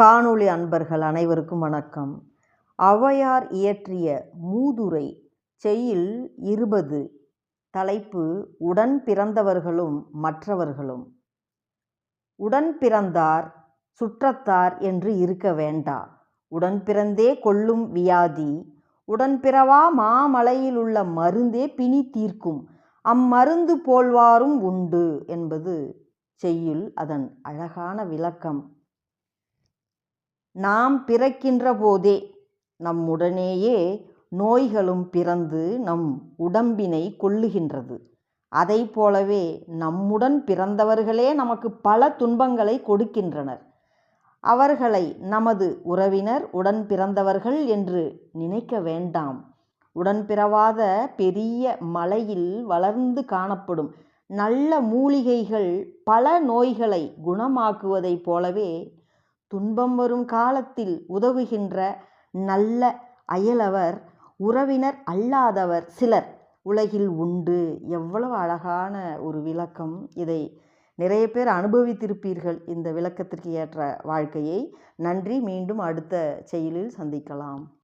காணொளி அன்பர்கள் அனைவருக்கும் வணக்கம். ஔவையார் இயற்றிய மூதுரை செய்யில் இருபது தலைப்பு உடன் பிறந்தவர்களும் மற்றவர்களும். உடன் பிறந்தார் சுற்றத்தார் என்று இருக்க வேண்டா. உடன் பிறந்தே கொள்ளும் வியாதி. உடன் பிறவா மாமலையிலுள்ள மருந்தே பிணி தீர்க்கும். அம்மருந்து போல்வாரும் உண்டு என்பது செய்யுள் அதன் அழகான விளக்கம். நாம் பிறக்கின்ற போதே நம்முடனேயே நோய்களும் பிறந்து நம் உடம்பினை கொள்ளுகின்றது அதை போலவே நம்முடன் பிறந்தவர்களே நமக்கு பல துன்பங்களை கொடுக்கின்றனர். அவர்களை நமது உறவினர் உடன் பிறந்தவர்கள் என்று நினைக்க வேண்டாம். உடன் பிறவாத பெரிய மலையில் வளர்ந்து காணப்படும் நல்ல மூலிகைகள் பல நோய்களை குணமாக்குவதைப் போலவே துன்பம் வரும் காலத்தில் உதவுகின்ற நல்ல அயலவர் உறவினர் அல்லாதவர் சிலர். உலகில் உண்டு. எவ்வளவு அழகான ஒரு விளக்கம் இதை நிறைய பேர் அனுபவித்திருப்பீர்கள் இந்த விளக்கத்திற்கு ஏற்ற வாழ்க்கையை. நன்றி. மீண்டும் அடுத்த செயலில் சந்திக்கலாம்.